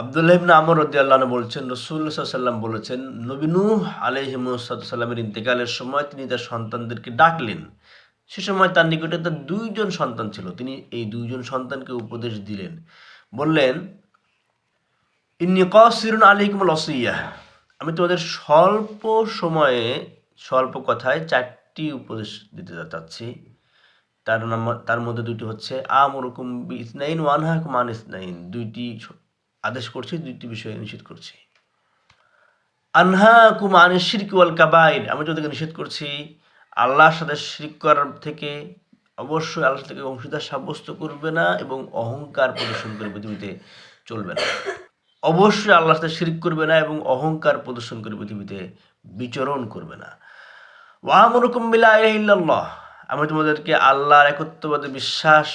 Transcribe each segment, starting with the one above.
আবদুল্লাহ আমর রদিয়াল্লাহ বলছেন রসুল সাল্লাম বলেছেন নবীনু আলহিমসাল্লামের ইন্তেকালের সময় তিনি তার সন্তানদেরকে ডাকলেন। সে সময় তার নিকটে তার দুইজন সন্তান ছিল, তিনি এই দুইজন সন্তানকে উপদেশ দিলেন। বললেন, ইন্নি কসিরুন আলিকুমুল অসইয়া আমি তোমাদের স্বল্প সময়ে, স্বল্প কথায় চারটি উপদেশ দিতে চাচ্ছি। তার নাম, তার মধ্যে দুটি হচ্ছে, আমরকুম ইসনাইন ওয়ানহাকুম আন ইসনাইন দুইটি আদেশ করছি, দুইটি বিষয়ে নিষেধ করছি। আনহাকুম আন শিরক ওয়াল কাবাইর, আমি তোমাদেরকে নিষেধ করছি, আল্লাহর সাথে শিরিক করার থেকে অবশ্যই আল্লাহ থেকে অংশীদার সাব্যস্ত করবে না এবং অহংকার প্রদর্শন করে পৃথিবীতে চলবে না। অবশ্যই আল্লাহর সাথে শিরিক করবে না এবং অহংকার প্রদর্শন করে পৃথিবীতে বিচরণ করবে না। ওয়ামরুকুম বিলা আমি তোমাদেরকে আল্লাহর একত্ববাদে বিশ্বাস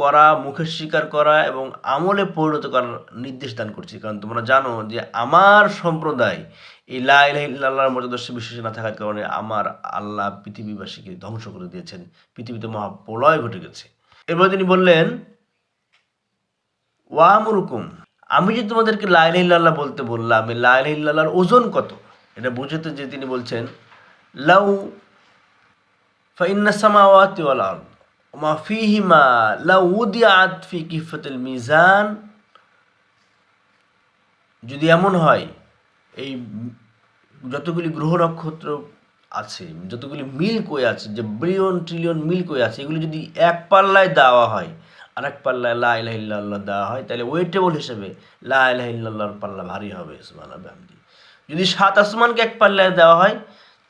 করা, মুখে স্বীকার করা এবং আমলে পরিণত করার নির্দেশ দান করছি। কারণ তোমরা জানো যে আমার সম্প্রদায় এই লাহ ইল্লাহর মর্যাদর্শ বিশ্বাস না থাকার কারণে আমার আল্লাহ পৃথিবীবাসীকে ধ্বংস করে দিয়েছেন। পৃথিবীতে মহাপ্রলয় ঘটে গেছে। এরপর তিনি বললেন ওয়ামুরুকুম আমি যে তোমাদেরকে লাইল ইল্লাল্লাহ বলতে বললাম, এই লাইল ইল্লাল্লাহর ওজন কত? এটা বুঝতে যে তিনি বলছেন, লাউ ফাইন্না সামাওয়াতি ওয়াল ওমা ফিহিমা লাউ উদিয়াত ফি কিফাতিল মিজান যদি এমন হয়, এই যতগুলি গ্রহ নক্ষত্র আছে, যতগুলি মিল কই আছে, যে বিলিয়ন ট্রিলিয়ন মিল কই আছে, এগুলি যদি এক পাল্লায় দেওয়া হয় আর এক পাল্লায় লা ইলাহ দেওয়া হয়, তাহলে ওয়েটেবল হিসেবে লা ইলাহ ইল্লাল্লাহর পাল্লা ভারী হবে বিহামদি। যদি সাত আসমানকে এক পাল্লায় দেওয়া হয়,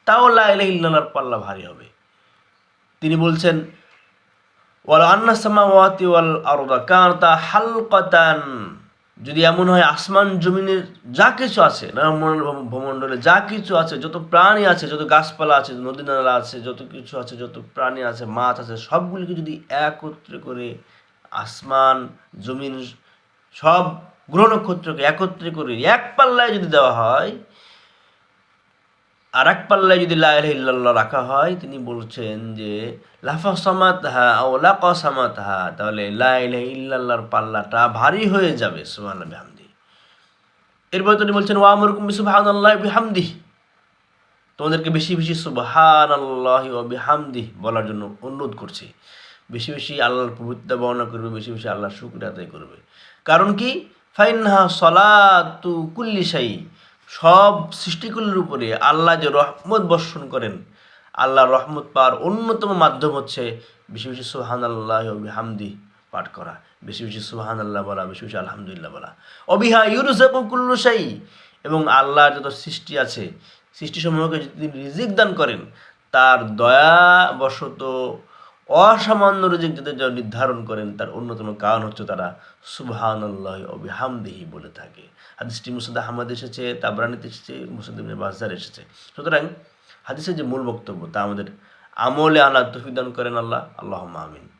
তাও লা ইলাহ ইল্লাল্লাহর পাল্লা ভারী হবে। তিনি বলছেন হালকাতান। যদি এমন হয় আসমান জমিনের যা কিছু আছে ভূমণ্ডলে যা কিছু আছে, যত প্রাণী আছে, যত গাছপালা আছে নদী নালা আছে, যত কিছু আছে, যত প্রাণী আছে, মাছ আছে, সবগুলিকে যদি একত্রে করে আসমান, জমিন, সব গ্রহ নক্ষত্রকে একত্রে করে, এক পাল্লায় যদি দেওয়া হয় আর এক পাল্লায় যদি লাহ ইল্লাল্লাহ রাখা হয়, তিনি বলছেন যে, লাফা সামাত হা ও লাক সামাত হা তাহলে লাহ ইল্লাল্লাহর পাল্লাটা ভারী হয়ে যাবে সুবহান বিহামদি। এরপর তিনি বলছেন ওয়ামর কুমি সুবহান আল্লাহ বিহামদি তোমাদেরকে বেশি বেশি সুবহান আল্লাহ ও বিহামদি বলার জন্য অনুরোধ করছি। বেশি বেশি আল্লাহর পবিত্রতা বর্ণনা করবে, বেশি বেশি আল্লাহর শুক্র আদায় করবে। কারণ কি? ফাইনহা সলাতু কুল্লি সাই সব সৃষ্টিকুলের উপরে আল্লাহ যে রহমত বর্ষণ করেন, আল্লাহ রহমত পাওয়ার অন্যতম মাধ্যম হচ্ছে বেশি বেশি সুহান আল্লাহ হামদি পাঠ করা, বেশি বেশি সুহান আল্লাহ বলা, বেশি বেশি আলহামদুলিল্লাহ বলা। অবিহা ইউরুসাকুল্লু সাই এবং আল্লাহর যত সৃষ্টি আছে, সৃষ্টিসমূহকে যদি রিজিক দান করেন, তার দয়াবশত অসামান্য রিজিক যাদের নির্ধারণ করেন, তার অন্যতম কারণ হচ্ছে তারা সুবহান আল্লাহ অবিহামদেহি বলে থাকে। হাদিসটি মুসাদ আহমদ এসেছে তাবরানিতে এসেছে মুসাদ বাজার এসেছে। সুতরাং হাদিসের যে মূল বক্তব্য তা আমাদের আমলে আনা তফিদান করেন আল্লাহ। আল্লাহ আমিন।